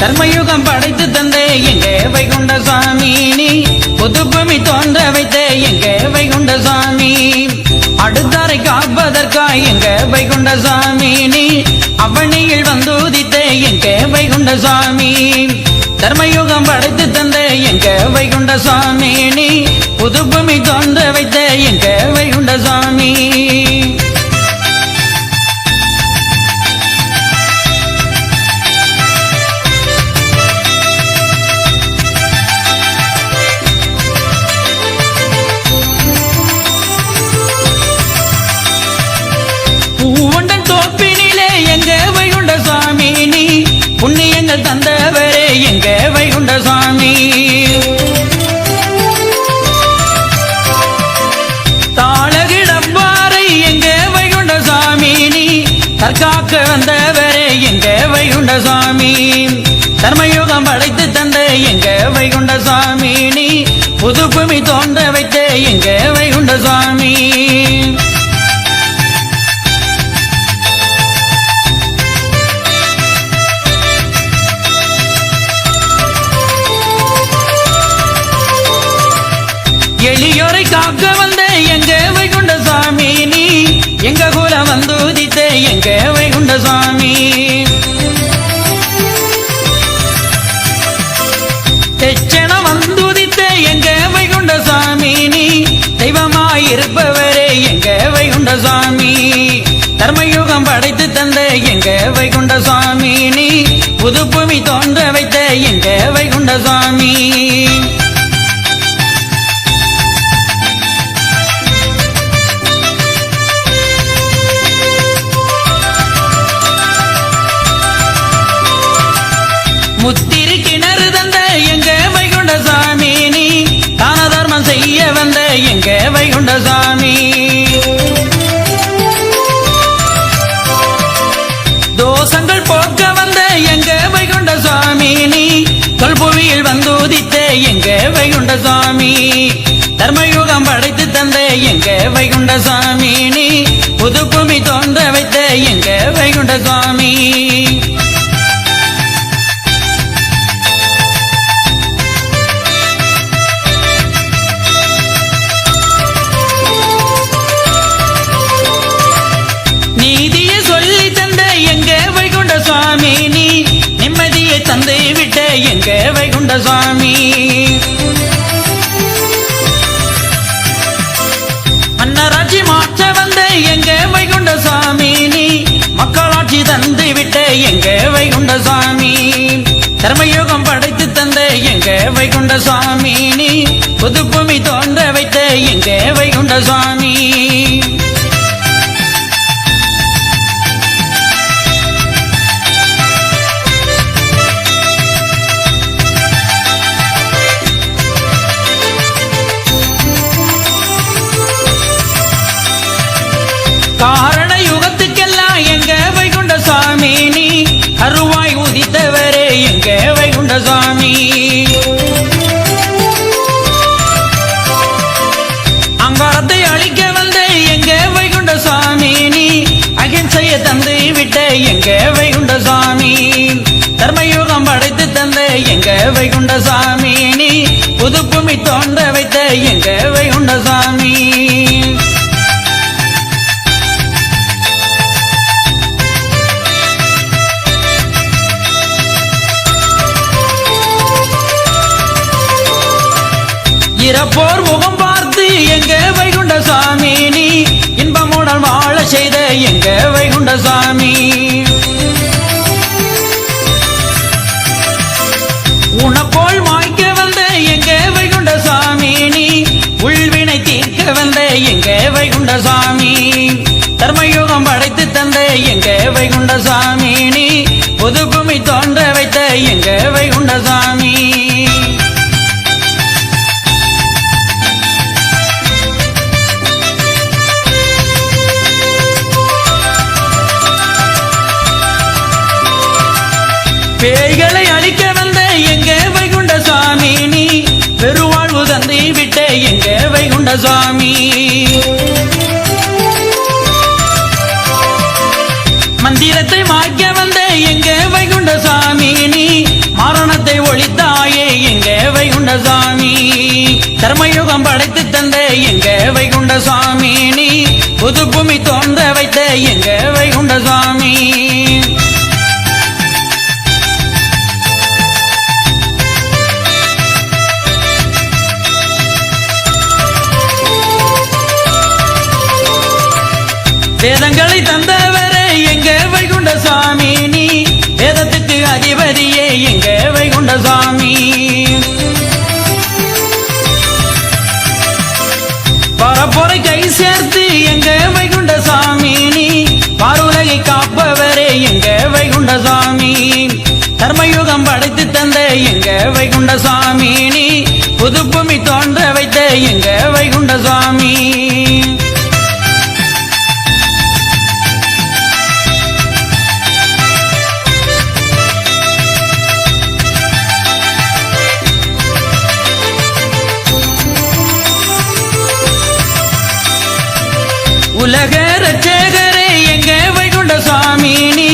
கர்மயுகம் படைத்து தந்தே எங்கே வைகுண்ட சுவாமி நீ? புதுபூமி தோன்ற வைத்தே எங்கே வைகுண்ட சுவாமி? அடுத்தாரை காப்பதற்காய் எங்கே வைகுண்ட சுவாமி நீ? அவனியில் வந்து உதித்தே எங்க வைகுண்ட சுவாமி? தர்மயுகம் படைத்து தந்தே எங்கே வைகுண்ட சுவாமி நீ? புதுபூமி தோன்ற வைத்தே எங்கே வைகுண்ட சுவாமி பூவண்டன் தோப்பினிலே எங்க வைகுண்ட சுவாமி? நீ புண்ணியங்கள் தந்தவரே எங்க வைகுண்ட சுவாமி? தாளகிடப்பாறை எங்க வைகுண்ட சுவாமி? நீ தற்காக்க வந்தவரே எங்க வைகுண்ட சுவாமி? தர்மயுகம் படைத்து தந்த எங்க வைகுண்ட சுவாமி? நீ புதுப்புமி தோன்ற வைத்த எங்க வைகுண்ட சுவாமி? காக்க வந்த எங்க வைகுண்ட சாமி நீ எங்க குலம் வந்து உதித்த எங்க வைகுண்ட சாமி தெச்சன வந்து உதித்த எங்க வைகுண்ட சாமி நீ தெய்வமாயிருப்பவரே எங்க வைகுண்ட சாமி தர்மயுகம் படைத்து தந்த எங்க வைகுண்ட சுவாமி நீ புதுப்புமி தோன்ற வைத்த எங்க வைகுண்ட சுவாமி? எங்க வைகுண்ட சாமி? தோஷங்கள் போக்க வந்த எங்க வைகுண்ட சுவாமி நீ தொல்புவியில் வந்து உதித்த எங்க வைகுண்ட சுவாமி தர்மயுகம் படைத்து தந்த எங்க வைகுண்ட சுவாமி நீ புதுப்புமி தோன்ற வைத்த எங்க வைகுண்ட சுவாமி வைகுண்ட சுவாமி மன்னராட்சி மாற்ற வந்த எங்க வைகுண்ட சுவாமி நீ மக்களாட்சி தந்து விட்ட எங்க வைகுண்ட சுவாமி தர்மயோகம் படைத்து தந்த எங்க வைகுண்ட சுவாமி நீ புதுப்புமி தோன்ற வைத்த எங்க வைகுண்ட சுவாமி காரண யுகத்துக்கெல்லாம் எங்க வைகுண்ட சுவாமி? நீ அருவாய் உதித்தவரே எங்க வைகுண்ட சுவாமி? அங்காரத்தை அழிக்க வந்த எங்க வைகுண்ட சுவாமி? நீ அகிம்சைய தந்து விட்ட எங்க வைகுண்ட சுவாமி? தர்மயுகம் படைத்து தந்த எங்க வைகுண்ட சுவாமி? நீ புதுப்புமி தோன்ற வைத்த எங்க வைகுண்ட சுவாமி? இறப்போர் முகம் பார்த்து எங்க வைகுண்ட சாமி நீ இன்பமுடன் வாழ செய்த எங்க வைகுண்ட சாமி உனப்போல் மாய்க்க வந்த எங்க வைகுண்ட சாமி நீ உள்வினை தீர்க்க வந்த எங்க வைகுண்ட சாமி தர்மயுகம் படைத்து தந்த எங்க வைகுண்ட சாமி நீ கண்டசாமி மந்திரத்தை மாய்க்க வந்த எங்க வைகுண்ட சுவாமி நீ சாபத்தை ஒளித்தாயே எங்க வைகுண்ட சாமி தர்மயுகம் படைத்து தந்த எங்க வைகுண்ட சாமி நீ புது பூமி தோன்ற வைத்த எங்க வைகுண்ட சாமி. பரப்புரை கை சேர்த்து எங்க வைகுண்ட சாமி. நீ பாருலகை காப்பவரே எங்க வைகுண்ட சாமி. தர்மயுகம் படைத்து தந்த எங்க வைகுண்ட சாமி. நீ புது தோன்ற வைத்த எங்க வைகுண்ட சாமி. உலக ரச்சகரே எங்க வைகுண்ட சுவாமி நீ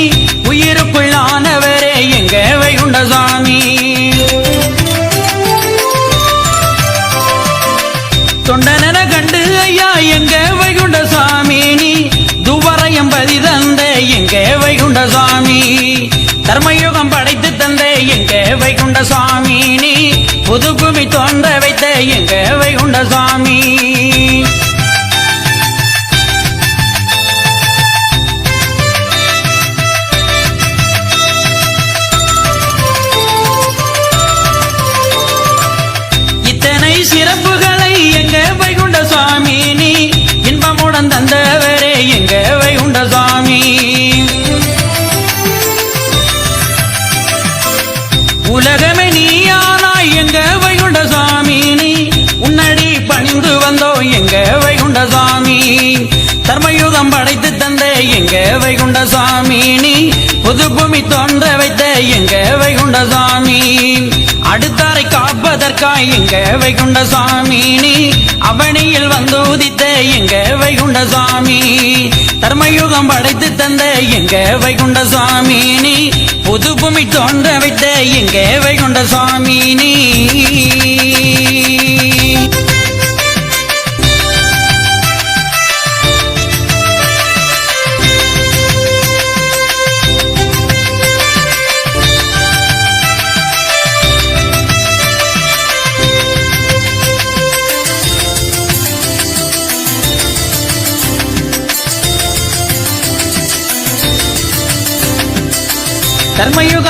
தர்மயுகம் படைத்து தந்த எங்க வைகுண்ட சுவாமி நீ? புது பூமி தோன்ற வைத்த எங்க வைகுண்ட சுவாமி? அடுத்தாரை காப்பதற்காய் எங்க வைகுண்ட சுவாமி நீ? அவனியில் வந்து உதித்த எங்க வைகுண்ட சுவாமி? தர்மயுகம் படைத்து தந்த எங்க வைகுண்ட சுவாமி நீ? புது பூமி தோன்ற வைத்த எங்க வைகுண்ட சுவாமி நீ?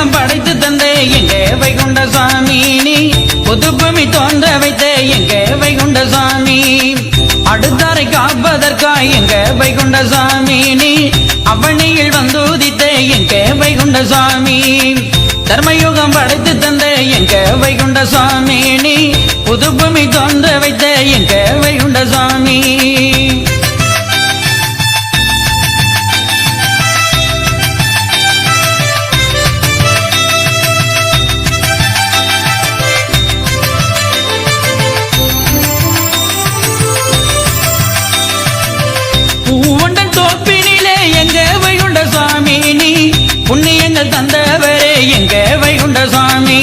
தர்மயுகம் படைத்து தந்தே எங்கே வைகுண்ட சுவாமி. நீ புது தோன்ற வைத்தே எங்கே வைகுண்ட சுவாமி. அடுத்தாரை காப்பதற்காய் எங்கே வைகுண்ட சுவாமி. நீ அவனியில் வந்து உதித்த எங்க வைகுண்ட சுவாமி. தர்மயுகம் படைத்து தந்தே எங்கே வைகுண்ட சுவாமி. நீ புது தோன்ற வைத்தே எங்கே வைகுண்ட சுவாமி. தந்தவரே எங்க வைகுண்ட சுவாமி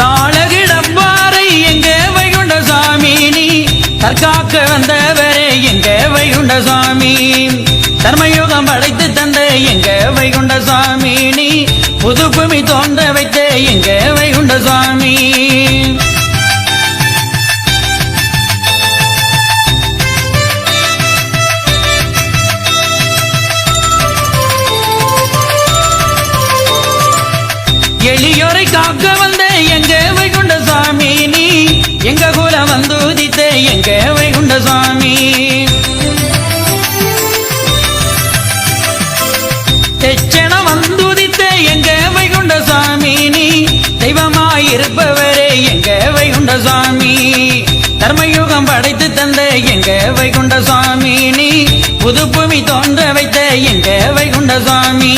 தாளகிடப்பாறை எங்க வைகுண்ட சுவாமி. நீ தற்காக்க வந்தவரே எங்க வைகுண்ட சுவாமி. தர்மயுகம் படைத்து தந்த எங்க வைகுண்ட சுவாமி. நீ புதுப்புமி தோன்ற வைத்த எங்க எளியோரை காக்க வந்த எங்க வைகுண்ட சாமி நீ. எங்க குல வந்து உதித்த எங்க வைகுண்ட சாமி. தெச்சன வந்து உதித்த எங்க வைகுண்ட சாமி நீ. தெய்வமாயிருப்பவரே எங்க வைகுண்ட சாமி. தர்மயுகம் படைத்து தந்த எங்க வைகுண்ட சாமி நீ. புது தோன்ற வைத்த எங்க வைகுண்ட சுவாமி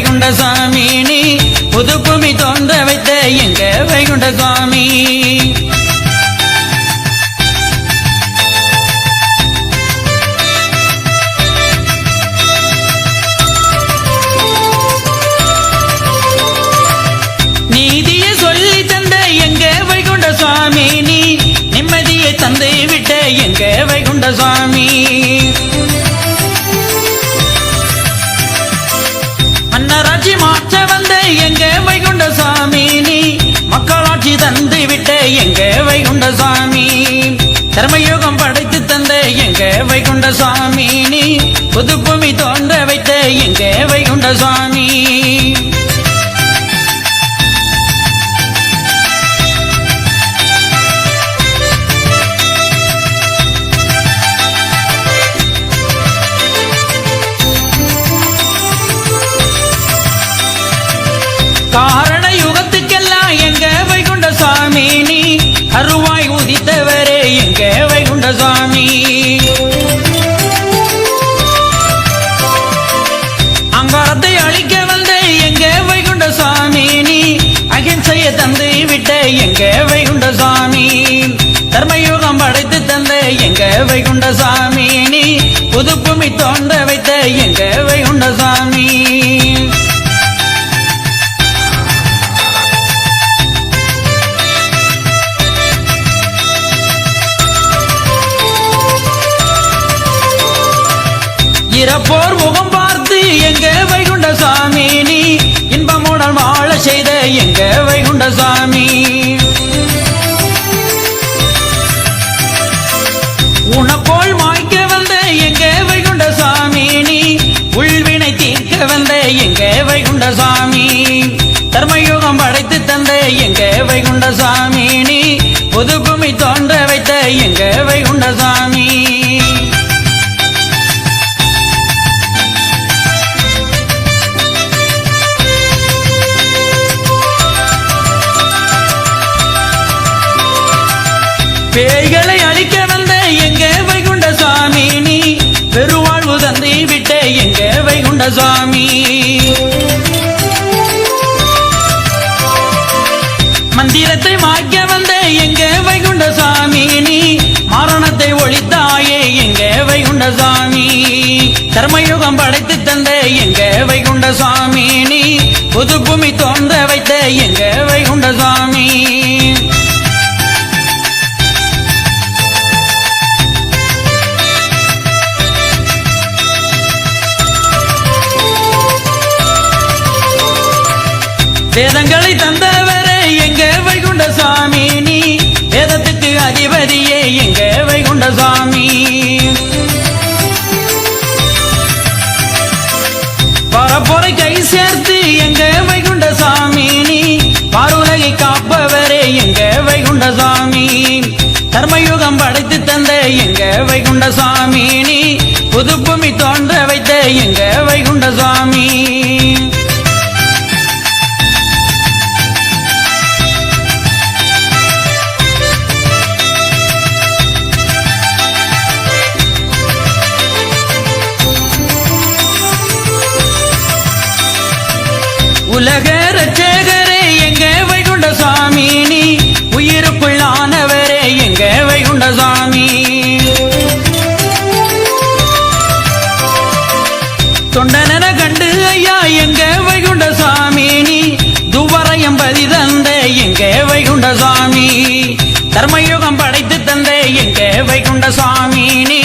வைகுண்ட சுவாமி நீ புதுப்புமி தோன்ற வைத்த எங்க வைகுண்ட சுவாமி? எங்க வைகுண்ட சுவாமி? கர்மயோகம் படைத்து தந்த எங்க வைகுண்ட சுவாமி? நீ புதுப்புமி தோன்ற வைத்த எங்க வை அருவாய் உதித்தவரே எங்க வைகுண்ட சுவாமி? அங்காரத்தை அழிக்க வந்த எங்க வைகுண்ட சுவாமி? நீ அகிம்சைய தந்து விட்ட எங்க வைகுண்ட சுவாமி? தர்மயுகம் படைத்து தந்த எங்க வைகுண்ட சுவாமி? நீ புதுப்புமி தோன்ற வைத்த எங்க வைகுண்ட சுவாமி? இறப்போர் முகம் பார்த்து எங்க வைகுண்ட சாமி நீ இன்பமுடன் வாழ செய்த எங்க வைகுண்ட சாமி உனப்போல் மாய்க்க வந்த எங்க வைகுண்ட சாமி நீ உள்வினை தீர்க்க வந்த எங்க வைகுண்ட சாமி தர்மயுகம் படைத்து தந்த எங்க வைகுண்ட சாமி நீ புதுகுமி கொண்டசாமி மந்திரத்தை மாய்க்க வந்த எங்க வைகுண்ட சுவாமி நீ மரணத்தை ஒழித்தாயே எங்க வைகுண்ட சுவாமி தர்மயுகம் படைத்து தந்த எங்க வைகுண்ட சுவாமி நீ புதுபூமி தோன்ற வைத்த எங்க வைகுண்ட வேதங்களை தந்தவரே எங்க வைகுண்ட சாமி நீ? வேதத்துக்கு அதிபதியே எங்க வைகுண்ட சாமி பரப்புரை கை சேர்த்து எங்க வைகுண்ட சாமி நீ? பாருலகை காப்பவரே எங்க வைகுண்ட சாமி தர்மயுகம் படைத்து தந்த எங்க வைகுண்ட சாமி நீ? புதுப்புமி தோன்ற வைத்த எங்க வைகுண்ட சாமி உலக ரச்சகரே எங்க வைகுண்ட சுவாமி? நீ உயிருக்குள்ளானவரே எங்க வைகுண்ட சுவாமி? தொண்டனன கண்டு ஐயா எங்க வைகுண்ட சுவாமி? நீ துவரையம் பதி தந்த எங்க வைகுண்ட சுவாமி? தர்மயுகம் படைத்து தந்த எங்க வைகுண்ட சுவாமி? நீ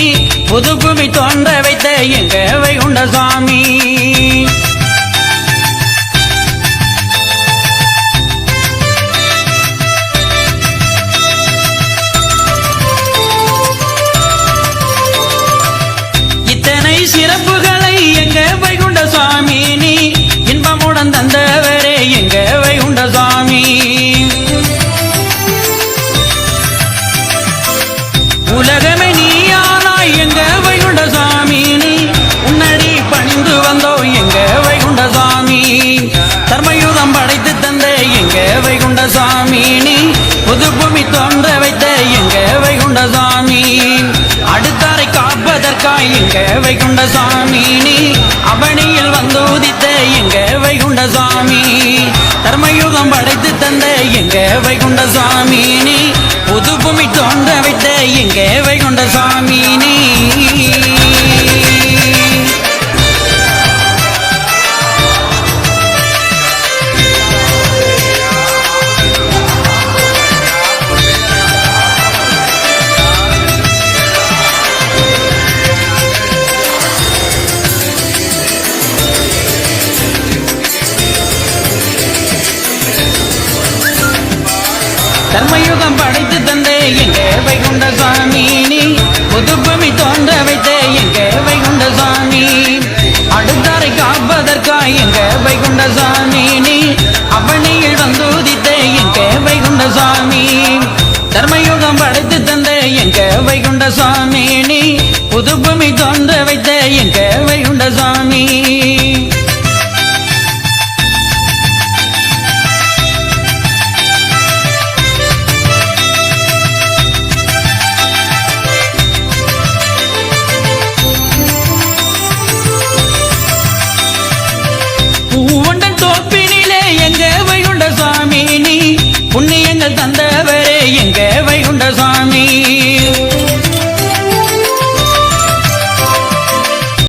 புதுபூமி தோன்ற வைத்த எங்க வைகுண்ட சுவாமி? தோன்ற வைத்த எங்க வைகுண்ட சாமி அடுத்தாரை காப்பதற்காய் எங்க வைகுண்ட சாமி நீ அவனியில் வந்து உதித்த எங்க வைகுண்ட சாமி தர்மயுகம் படைத்து தந்த எங்க வைகுண்ட சாமி நீ புது பூமி தோன்ற வைத்த எங்க வைகுண்ட சாமி நீ தர்மயுகம் படைத்து தந்தே எங்க வைகுண்ட சுவாமி நீ. புதுப்பமி தோன்ற வைத்தே எங்க வைகுண்ட சுவாமி. அடுத்தாரை காப்பதற்காய் எங்க வைகுண்ட சுவாமி நீ. அவனியில் வந்து உதித்தே எங்க வைகுண்ட சுவாமி. தர்மயுகம் படைத்து தந்தே எங்க வைகுண்ட சுவாமி நீ. புதுப்பமி தோன்ற வைத்தே எங்க வைகுண்ட சுவாமி.